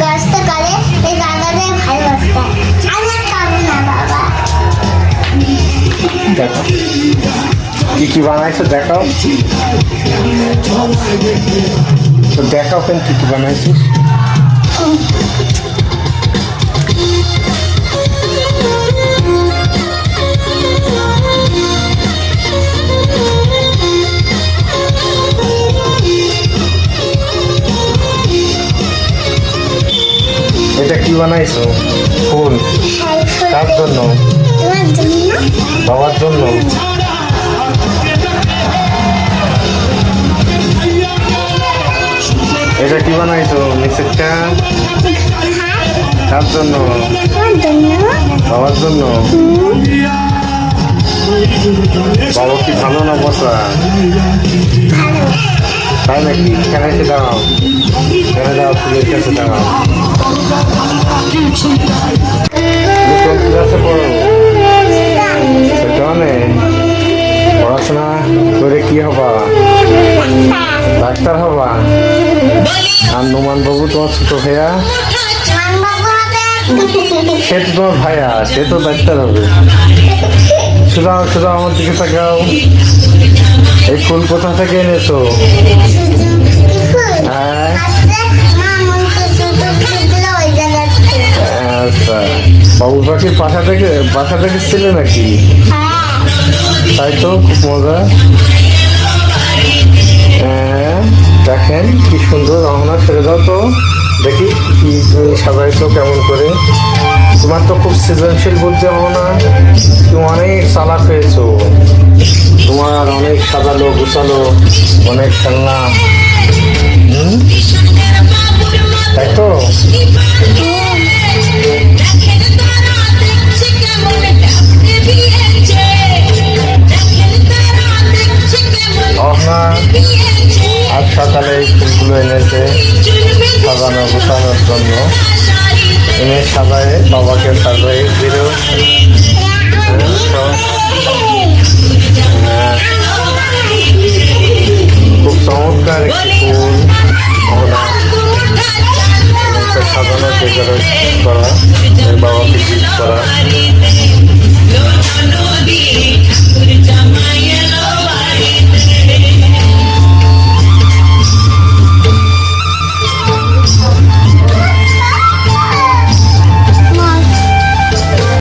কষ্টকালে এই দাদাদের ভালোবাসতে আমি পাবো না, বাবা। কি কি বানাইছো দেখাও। তো দেখাও কেন কি কি বানাইছিস। এটা কি বানাইছো? ফুল। কার জন্য? বাবার জন্য? এটা কি বানাইছো? মিক্সারটা কার জন্য? বাবার জন্য? বাবা কি ভালো না বসা? তাই নাকি? কেন এসে দাঁড়াও কেন দাও, ফুলের কাছে দাঁড়াও কোন ক্লাসে পড়ো সেখানে পড়াশোনা করে কি হবা। ডাক্তার হবা আর নোমান বাবু তোমার ছোট ভাইয়া সে তো তোমার ভাইয়া সে তো ডাক্তার হবে শুধাও শুধাও আমার দিকে তাকাও এই ফুল কোথা থেকে এনেছো বাবু পাখির বাসা থেকে বাসা থেকে ছিল নাকি? তাই তো, খুব মজা। হ্যাঁ দেখেন কি সুন্দর রহনা ছেড়ে দাও তো। দেখি কি সাজাইছো, কেমন করে। তোমার তো খুব সৃজনশীল বলতে হব না। তুমি অনেক চালাক হয়েছো তোমার অনেক সাজালো, গুছালো, অনেক খেলনা। রহনা আজ সকালে এই ফুলগুলো এনেছে সাজানো, গোছানোর জন্য। এনে সাজায়, বাবাকে সাজায় দিল খুব চমৎকার একটি ফুল। সাজানো করা বাবাকে গিফট করা।